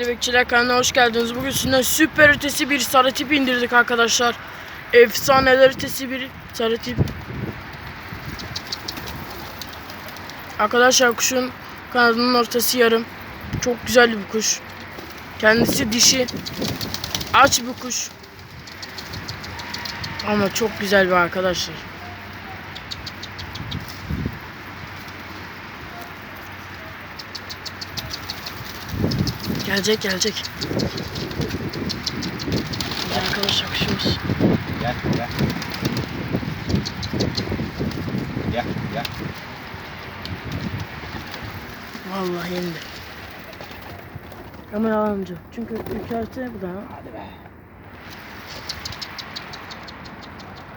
Bekçiler kanalına hoş geldiniz. Bugün sizinle süper ötesi bir sarı tip indirdik arkadaşlar. Efsaneler ötesi bir sarı tip. Arkadaşlar kuşun kanadının ortası yarım. Çok güzel bir kuş. Kendisi dişi. Aç bir kuş. Ama çok güzel bir arkadaşlar. Gelecek gelecek. Güzel arkadaşlar kuşumuz. Gel gel. Gel gel. Vallahi indi. Ama yalancı. Çünkü ülkelse bu da. Hadi be.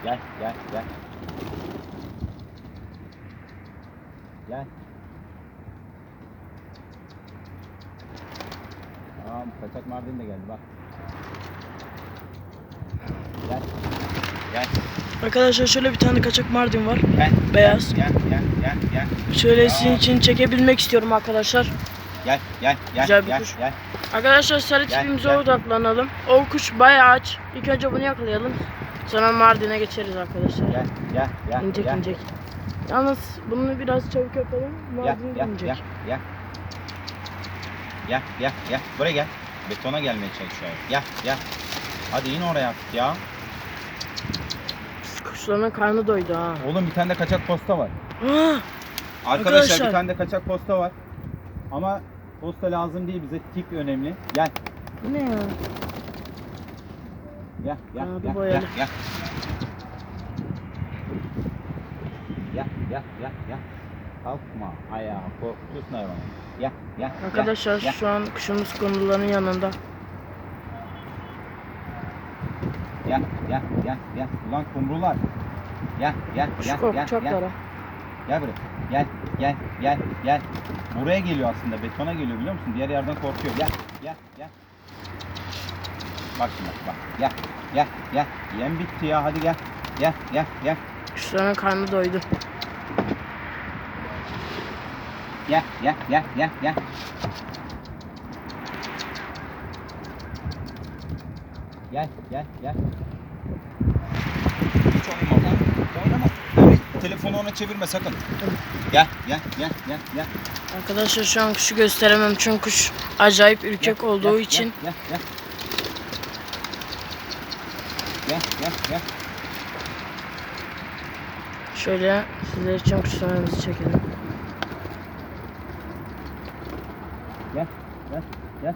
Gel gel gel. Gel. Tamam kaçak mardin de geldi bak. Gel. Gel. Arkadaşlar şöyle bir tane kaçak mardin var. Gel. Beyaz. Gel gel gel gel. Şöyle sizin için çekebilmek istiyorum arkadaşlar. Gel gel gel. Güzel bir gel, kuş. Gel. Arkadaşlar sarı gel. odaklanalım. O kuş bayağı aç. İlk önce bunu yakalayalım. Sonra mardine geçeriz arkadaşlar. Gel gel gel. İnecek gel. inecek. Yalnız bunu biraz çabuk yapalım. Gel Mardin gel gel gel. Gel gel. Buraya gel. Betona gelmeye çalışıyor. Gel gel. Hadi in oraya artık ya. Kuşların karnı doydu ha. Oğlum bir tane de kaçak posta var. Ah! Arkadaşlar, Arkadaşlar. bir tane de kaçak posta var. Ama posta lazım değil bize tip önemli. Gel Bu ne ya? gel gel Kanadı gel, boyalı. gel gel. Gel gel gel gel. Kalkma ayağa korkutuyorsun hayvanı. Arkadaşlar şu an kuşumuz konuların yanında. Gel gel gel gel. Ulan kumrular. Gel gel Kuş gel gel gel. korkacaklar ha. Gel buraya. Gel gel gel gel. Buraya geliyor aslında. Betona geliyor biliyor musun? Diğer yerden korkuyor. Gel gel gel. Bak şimdi bak. Gel gel gel. Yem bitti ya. Hadi gel. Gel gel gel. Kuşların karnı doydu. Gel gel gel gel gel. Gel gel gel. Hiç oynama. Oynama. Evet, telefonu ona çevirme sakın. Gel gel gel gel gel. Arkadaşlar şu an kuşu gösteremem çünkü kuş acayip ürkek Gel, olduğu gel, için. Gel gel. Gel gel gel. Şöyle sizler için kuşlarımızı çekelim. Gel gel gel.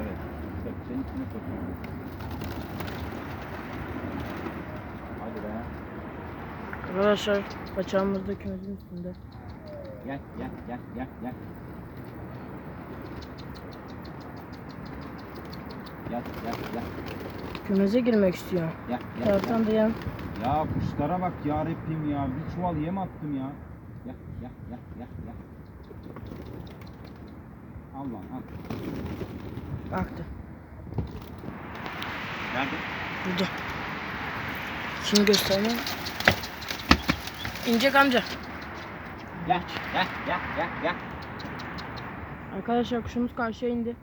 Evet. Bak senin içine sokuyorum. Hadi be. Arkadaşlar paçağımız da kümesin üstünde. Gel gel gel gel gel. Gel gel gel Kümeze girmek istiyor. gel gel. taraftan da yem. Ya kuşlara bak ya Rabbim ya. Bir çuval yem attım ya. Gel gel gel gel gel. Al lan al. Baktı. Nerede? Burada. Şimdi göstermem. İnecek amca. Gel gel gel gel gel. Arkadaşlar kuşumuz karşıya indi.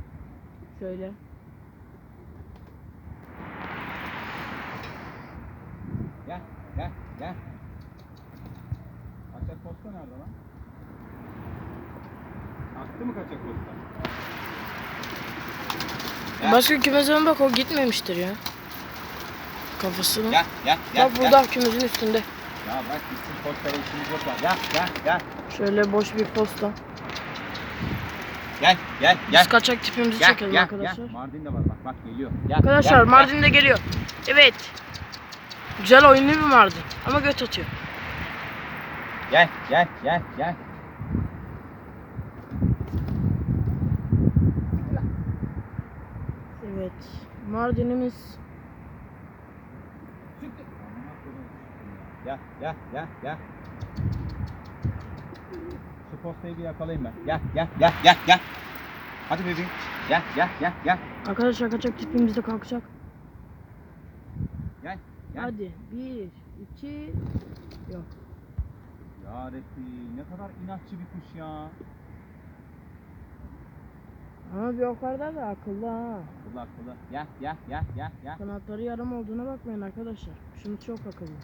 Şöyle. Gel gel gel. Posta nerede lan? Aktı mı kaçak posta? Gel. Başka kümeze bak o gitmemiştir ya. Kafasını. Gel gel gel. Bak burada kümesin üstünde. Ya bak gitsin postayla işimiz yok lan. Gel gel gel. Şöyle boş bir posta. Gel gel Biz gel. kaçak tipimizi Gel çekelim gel arkadaşlar. gel. Mardin de var bak bak geliyor. Gel, Arkadaşlar gel, Mardin de geliyor. Evet. Güzel oyunlu bir Mardin. Ama göt atıyor. Gel gel gel gel. Evet. Mardin'imiz Gel gel gel gel. Şu postayı bir yakalayayım ben. Gel gel gel gel gel. Hadi bebeğim. Gel gel gel gel. arkadaşlar kaçak tipimiz de kalkacak. Gel. Gel. Hadi. Bir, iki, yok. Ya ne kadar inatçı bir kuş ya. O kadar da akıllı ha. Akıllı akıllı. Gel gel gel gel gel. Kanatları yarım olduğuna bakmayın arkadaşlar. Kuşumuz çok akıllı.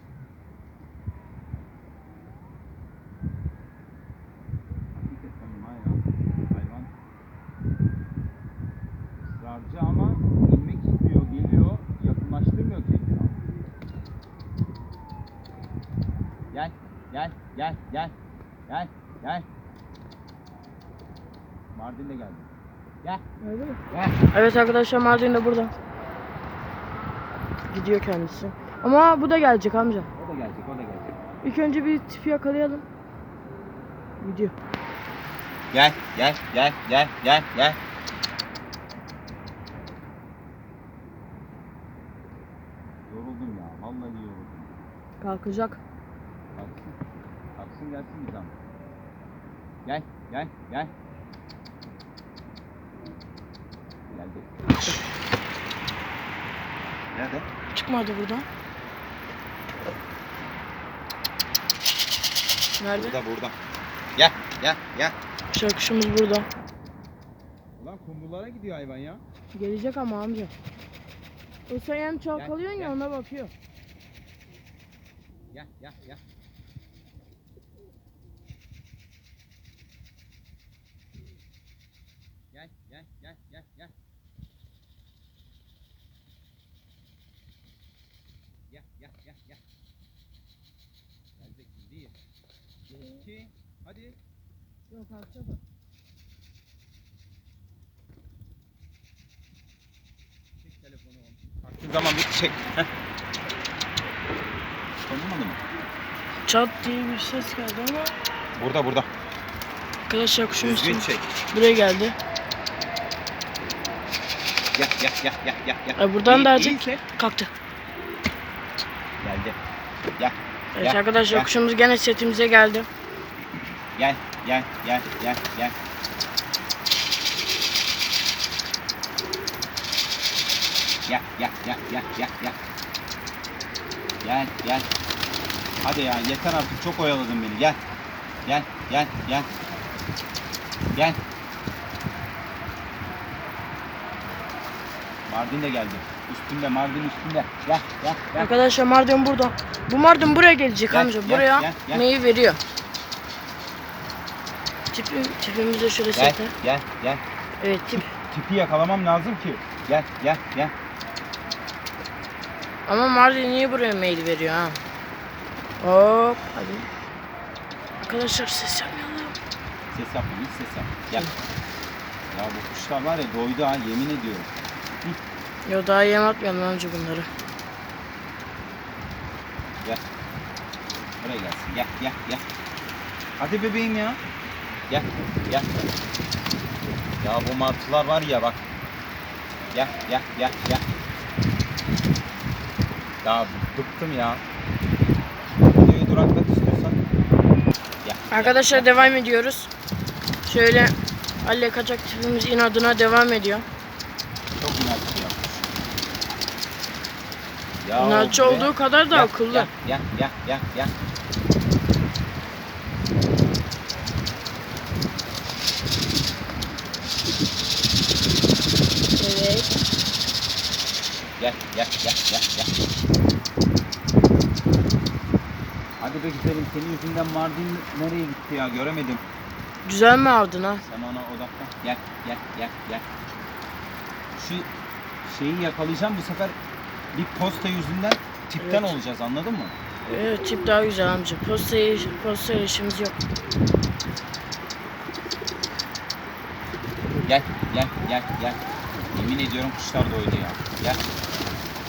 Hakikaten var ya. Hayvan. Israrcı ama inmek istiyor, geliyor. Yakınlaştırmıyor kendini. Gel, gel, gel, gel. Gel. Mardin de geldi. Gel, Öyle mi? gel. Evet arkadaşlar Mardin de burada. Gidiyor kendisi. Ama bu da gelecek amca. O da gelecek, o da gelecek. İlk önce bir tipi yakalayalım. Gidiyor. Gel, gel, gel, gel, gel, gel. Yoruldum ya, vallahi yoruldum. Kalkacak. Kalksın. Kalksın gelsin bir zaman. Gel, gel, gel. Geldi. Nerede? Çıkmadı buradan. Nerede? Burada, burada. Gel, gel, gel. Kuşlar kuşumuz burada. Ulan kumrulara gidiyor hayvan ya. Gelecek ama amca. O sen hem çalkalıyorsun ya ona bakıyor. Gel, gel, gel. Gel, gel, gel, gel, gel. Gel, gel, gel, gel. Gelecek bir, iki, hadi. Yok kalkacak o. Çek telefonu onu. Baktığın zaman bir çek. Heh. Tanımadı mı? Çat diye bir ses geldi ama Burada, burada. arkadaşlar kuşumuz Düzgün şimdi çek. buraya geldi. Gel, gel, gel, gel, gel, gel. Ay, buradan İyi- da iyi azıcık- çek. Kalktı. Geldi. Gel. Evet Gel, arkadaşlar gel. kuşumuz gene setimize geldi. Gel, gel, gel, gel, gel. Gel, gel, gel, gel, gel, gel. Gel, gel. Hadi ya yeter artık çok oyaladın beni. Gel. Gel, gel, gel. Gel. Mardin de geldi. Üstünde, Mardin üstünde. Gel, gel, gel. Arkadaşlar Mardin burada. Bu Mardin buraya gelecek Gel, amca. gel, Buraya gel, gel. neyi veriyor? Tipi, tipimizi de şöyle Gel, sete. gel, gel. Evet tip. Tipi yakalamam lazım ki. Gel, gel, gel. Ama Mardin niye buraya mail veriyor ha? Hop hadi. Arkadaşlar ses yapmayalım. Ses yapma, hiç ses yapma. Gel. Ya bu kuşlar var ya doydu ha yemin ediyorum. Yo daha yem atmayalım amca bunları. Gel. Buraya gelsin. Gel, gel, gel. Hadi bebeğim ya. Gel, gel. Ya bu martılar var ya bak. Gel, gel, gel, gel. Ya bıktım ya. Videoyu duraklat istiyorsan. Gel. Arkadaşlar gel. devam ediyoruz. Şöyle Alle kaçak tipimiz inadına devam ediyor. Çok inatçı ya. İnatçı olduğu kadar da Gel, akıllı. Gel, gel, gel, gel. Evet. Gel, gel, gel, gel, gel. Hadi be güzelim, senin yüzünden Mardin nereye gitti ya göremedim. Güzel mi aldın ha? Sen ona odaklan. Gel, gel, gel, gel. Şu şeyi yakalayacağım bu sefer bir posta yüzünden tipten Evet. olacağız anladın mı? Evet tip daha güzel amca. Posta, posta işimiz yok. Gel, gel, gel, gel. Yemin ediyorum kuşlar doydu ya. Gel.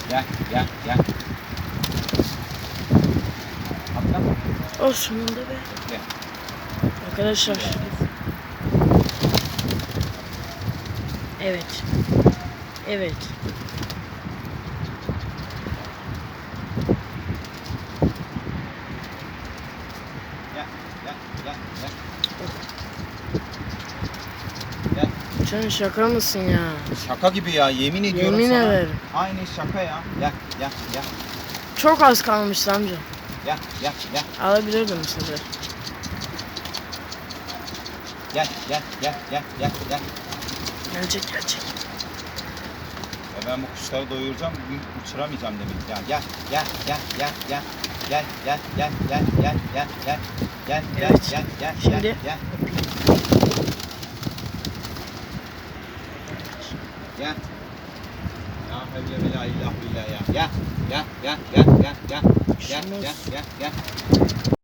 Gel, gel, gel. Atla. O sonunda be. Bekle. Arkadaşlar. Evet. Evet. Gel, gel, gel, gel. Gel. Sen şaka mısın ya? Şaka gibi ya yemin ediyorum Yemin sana. ederim. Aynı şaka ya. Gel, gel, gel. Çok az kalmış amca. Gel, gel, gel. Alabilirdim sefer. gel gel gel gel gel gel. Gelecek gelecek. Ya ben bu kuşları doyuracağım, bugün uçuramayacağım demek ya. Gel, gel, gel, gel, gel. Gel, gel, gel, gel, gel, gel, gel. Gel, gel, Evet. gel, gel, Şimdi- gel, gel. Ya havle ve la ilahe illallah ya. Gel, gel, gel, gel, gel, gel. Gel, gel, gel, gel.